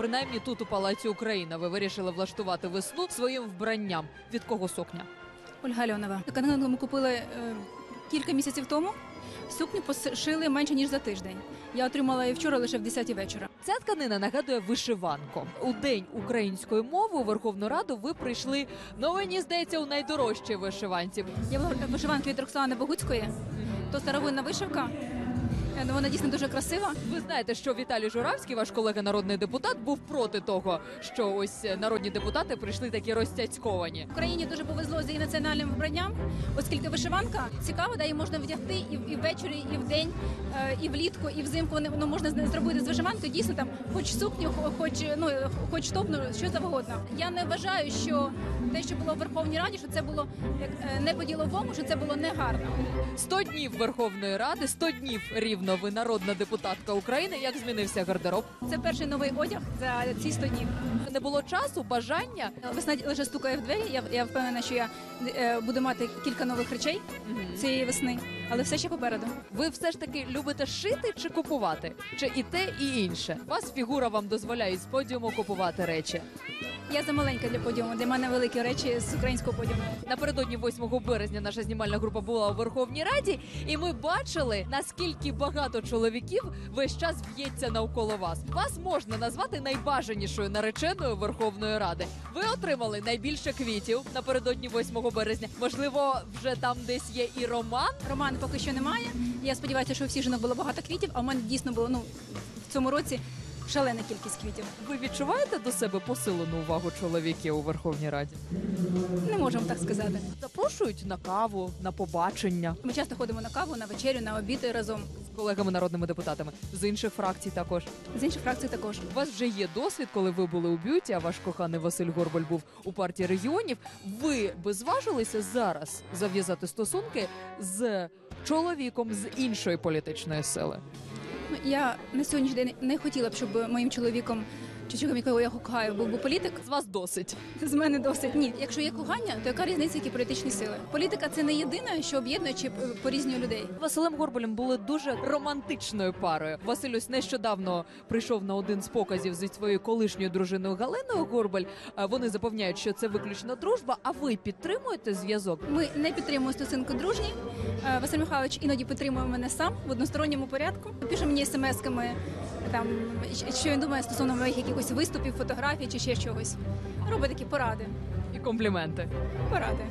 принаймні тут у Палаці Україна ви вирішили влаштувати весну своїм вбранням. Від кого сукня? Ольга Альонова. Тканину ми купили е, кілька місяців тому. Сукню пошили менше ніж за тиждень. Я отримала її вчора лише в 10 вечора. Ця тканина нагадує вишиванку. У день української мови у Верховну Раду ви прийшли. Ну мені здається, у найдорожчій вишиванці. Я була в вишиванці від Роксолани Богуцької. То старовинна вишивка. Е, ну, Вона дійсно дуже красива. Ви знаєте, що Віталій Журавський, ваш колега народний депутат, був проти того, що ось народні депутати прийшли такі розцяцьковані. Україні дуже повезло з її національним вбранням, оскільки вишиванка цікава, да, її можна вдягти і, в- і ввечері, і вдень, е, і влітку, і взимку. Вони- Воно можна зробити з вишиванкою. Дійсно, там хоч сукню, хоч ну хоч топну, що завгодно. Я не вважаю, що те, що було в Верховній Раді, що це було як е, не по-діловому, що це було негарно. 100 днів Верховної Ради, 100 днів рівно ви народна депутатка України. Як змінився гардероб? Це перший новий одяг за ці 100 днів. Не було часу, бажання. Весна лише стукає в двері. Я, я впевнена, що я е, буду мати кілька нових речей цієї весни, але все ще попереду. Ви все ж таки любите шити чи купувати? Чи і те, і інше? Вас фігура вам дозволяє з подіуму купувати речі. Я замаленька для подіуму. Для мене великі речі з українського подіуму. Напередодні 8 березня наша знімальна група була у Верховній Раді, і ми бачили, наскільки багато чоловіків весь час б'ється навколо вас. Вас можна назвати найбажанішою нареченою Верховної Ради. Ви отримали найбільше квітів напередодні 8 березня. Можливо, вже там десь є і роман. Роман поки що немає. Я сподіваюся, що у всіх жінок було багато квітів, а у мене дійсно було ну в цьому році шалена кількість квітів. Ви відчуваєте до себе посилену увагу чоловіків у Верховній Раді? Не можемо так сказати. Запрошують на каву, на побачення Ми часто ходимо на каву, на вечерю, на обід разом. з колегами народними депутатами з інших фракцій також. З інших фракцій також. У вас вже є досвід, коли ви були у б'юті, а ваш коханий Василь Горбаль був у партії регіонів. Ви би зважилися зараз зав'язати стосунки з чоловіком з іншої політичної сили? Я на сьогоднішній день не хотіла б, щоб моїм чоловіком чоловіком, якого я кохаю, був би політик. З вас досить. З мене досить ні. Якщо є кохання, то яка різниця, які політичні сили? Політика це не єдине, що об'єднує чи порізнює людей. Василем Горбалем були дуже романтичною парою. Василь ось нещодавно прийшов на один з показів зі своєю колишньою дружиною Галиною Горбаль. А Вони запевняють, що це виключно дружба. А ви підтримуєте зв'язок? Ми не підтримуємо стосунки дружні. Е, Василь Михайлович іноді підтримує мене сам в односторонньому порядку. Пише мені смс-ками, там що він думає стосовно моїх якихось виступів, фотографій чи ще чогось. Робить такі поради. І компліменти. Поради.